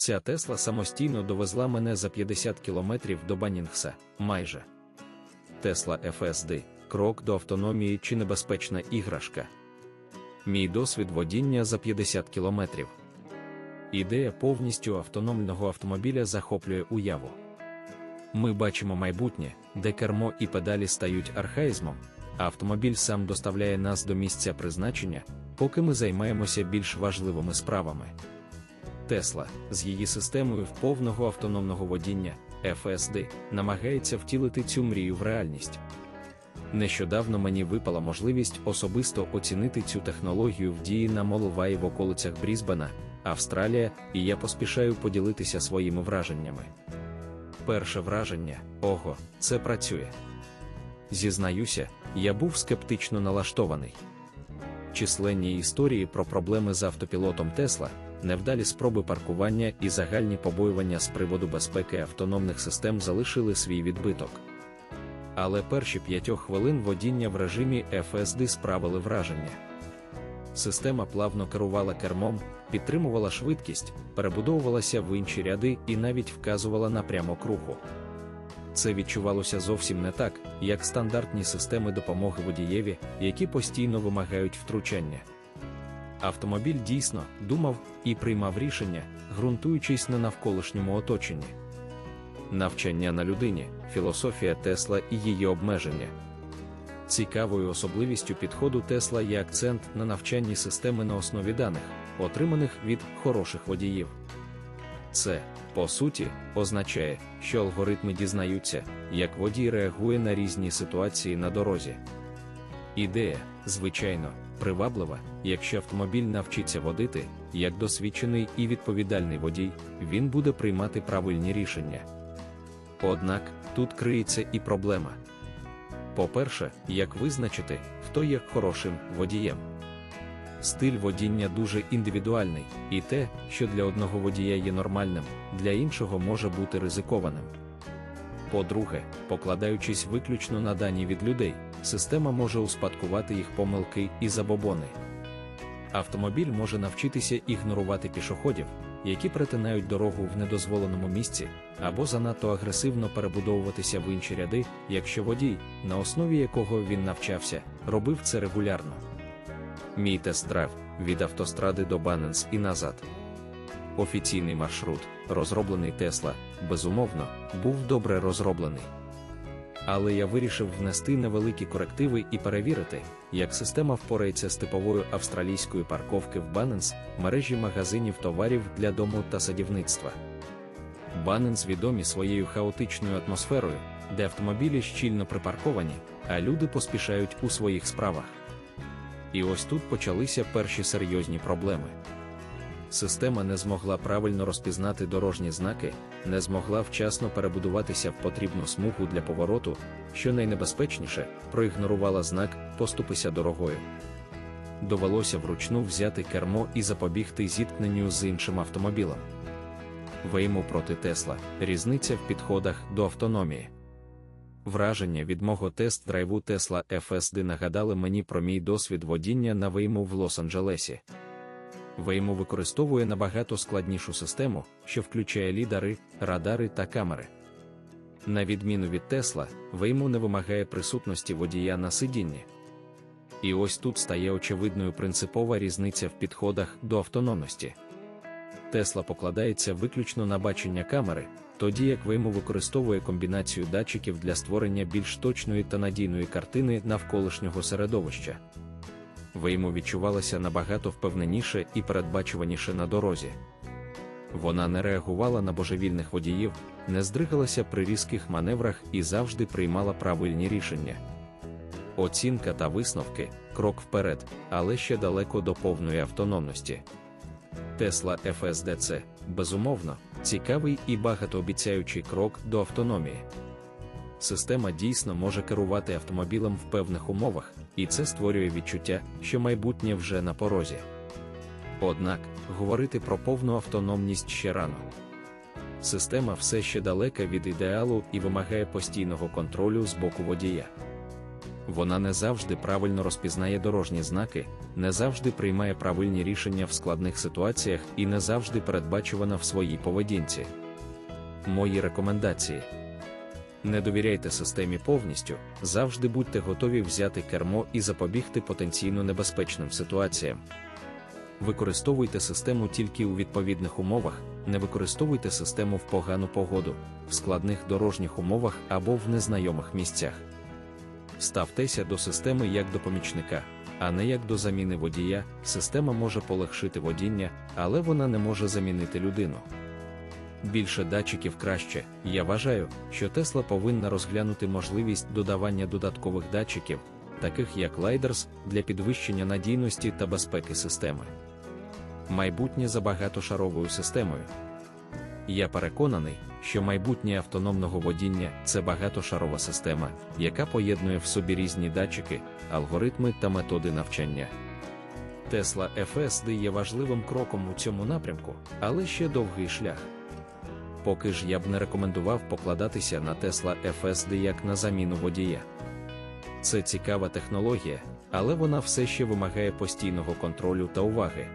Ця Тесла самостійно довезла мене за 50 кілометрів до Банінгса, майже. Тесла FSD крок до автономії чи небезпечна іграшка. Мій досвід водіння за 50 кілометрів. Ідея повністю автономного автомобіля захоплює уяву. Ми бачимо майбутнє, де кермо і педалі стають архаїзмом, а автомобіль сам доставляє нас до місця призначення, поки ми займаємося більш важливими справами. Тесла з її системою повного автономного водіння FSD намагається втілити цю мрію в реальність. Нещодавно мені випала можливість особисто оцінити цю технологію в дії на Моловаї в околицях Брізбена, Австралія, і я поспішаю поділитися своїми враженнями. Перше враження ого, це працює. Зізнаюся, я був скептично налаштований. Численні історії про проблеми з автопілотом Тесла, невдалі спроби паркування і загальні побоювання з приводу безпеки автономних систем залишили свій відбиток. Але перші п'ятьох хвилин водіння в режимі FSD справили враження. Система плавно керувала кермом, підтримувала швидкість, перебудовувалася в інші ряди і навіть вказувала напрямок руху. Це відчувалося зовсім не так, як стандартні системи допомоги водієві, які постійно вимагають втручання. Автомобіль дійсно думав і приймав рішення, ґрунтуючись на навколишньому оточенні. Навчання на людині, філософія Тесла і її обмеження. Цікавою особливістю підходу Тесла є акцент на навчанні системи на основі даних, отриманих від хороших водіїв. Це, по суті, означає, що алгоритми дізнаються, як водій реагує на різні ситуації на дорозі. Ідея, звичайно, приваблива, якщо автомобіль навчиться водити, як досвідчений і відповідальний водій, він буде приймати правильні рішення. Однак тут криється і проблема. По-перше, як визначити, хто є хорошим водієм. Стиль водіння дуже індивідуальний, і те, що для одного водія є нормальним, для іншого може бути ризикованим. По-друге, покладаючись виключно на дані від людей, система може успадкувати їх помилки і забобони. Автомобіль може навчитися ігнорувати пішоходів, які перетинають дорогу в недозволеному місці, або занадто агресивно перебудовуватися в інші ряди, якщо водій, на основі якого він навчався, робив це регулярно. Мій тест-драйв від автостради до Баненс і назад. Офіційний маршрут, розроблений Тесла, безумовно, був добре розроблений. Але я вирішив внести невеликі корективи і перевірити, як система впорається з типовою австралійською парковки в Баненс, мережі магазинів товарів для дому та садівництва. Баненс відомі своєю хаотичною атмосферою, де автомобілі щільно припарковані, а люди поспішають у своїх справах. І ось тут почалися перші серйозні проблеми. Система не змогла правильно розпізнати дорожні знаки, не змогла вчасно перебудуватися в потрібну смугу для повороту, що найнебезпечніше, проігнорувала знак Поступися дорогою. Довелося вручну взяти кермо і запобігти зіткненню з іншим автомобілем. Вейму проти Тесла різниця в підходах до автономії. Враження від мого тест-драйву Tesla FSD нагадали мені про мій досвід водіння на Вейму в Лос-Анджелесі. Вейму використовує набагато складнішу систему, що включає лідари, радари та камери. На відміну від Тесла, Вейму не вимагає присутності водія на сидінні. І ось тут стає очевидною принципова різниця в підходах до автономності. Тесла покладається виключно на бачення камери, тоді як Вейму використовує комбінацію датчиків для створення більш точної та надійної картини навколишнього середовища. Вейму відчувалася набагато впевненіше і передбачуваніше на дорозі. Вона не реагувала на божевільних водіїв, не здригалася при різких маневрах і завжди приймала правильні рішення. Оцінка та висновки крок вперед, але ще далеко до повної автономності. Tesla FSD – безумовно, цікавий і багатообіцяючий крок до автономії. Система дійсно може керувати автомобілем в певних умовах, і це створює відчуття, що майбутнє вже на порозі. Однак, говорити про повну автономність ще рано. Система все ще далека від ідеалу і вимагає постійного контролю з боку водія. Вона не завжди правильно розпізнає дорожні знаки, не завжди приймає правильні рішення в складних ситуаціях і не завжди передбачувана в своїй поведінці. Мої рекомендації. Не довіряйте системі повністю, завжди будьте готові взяти кермо і запобігти потенційно небезпечним ситуаціям. Використовуйте систему тільки у відповідних умовах, не використовуйте систему в погану погоду, в складних дорожніх умовах або в незнайомих місцях. Ставтеся до системи як до помічника, а не як до заміни водія. Система може полегшити водіння, але вона не може замінити людину. Більше датчиків краще. Я вважаю, що Тесла повинна розглянути можливість додавання додаткових датчиків, таких як Lidars, для підвищення надійності та безпеки системи. Майбутнє за багатошаровою системою. Я переконаний, що майбутнє автономного водіння це багатошарова система, яка поєднує в собі різні датчики, алгоритми та методи навчання. Tesla FSD є важливим кроком у цьому напрямку, але ще довгий шлях. Поки ж я б не рекомендував покладатися на Tesla FSD як на заміну водія. Це цікава технологія, але вона все ще вимагає постійного контролю та уваги.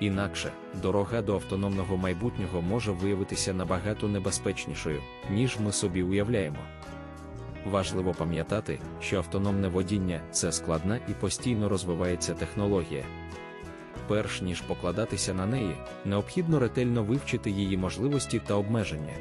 Інакше, дорога до автономного майбутнього може виявитися набагато небезпечнішою, ніж ми собі уявляємо. Важливо пам'ятати, що автономне водіння це складна і постійно розвивається технологія. Перш ніж покладатися на неї, необхідно ретельно вивчити її можливості та обмеження.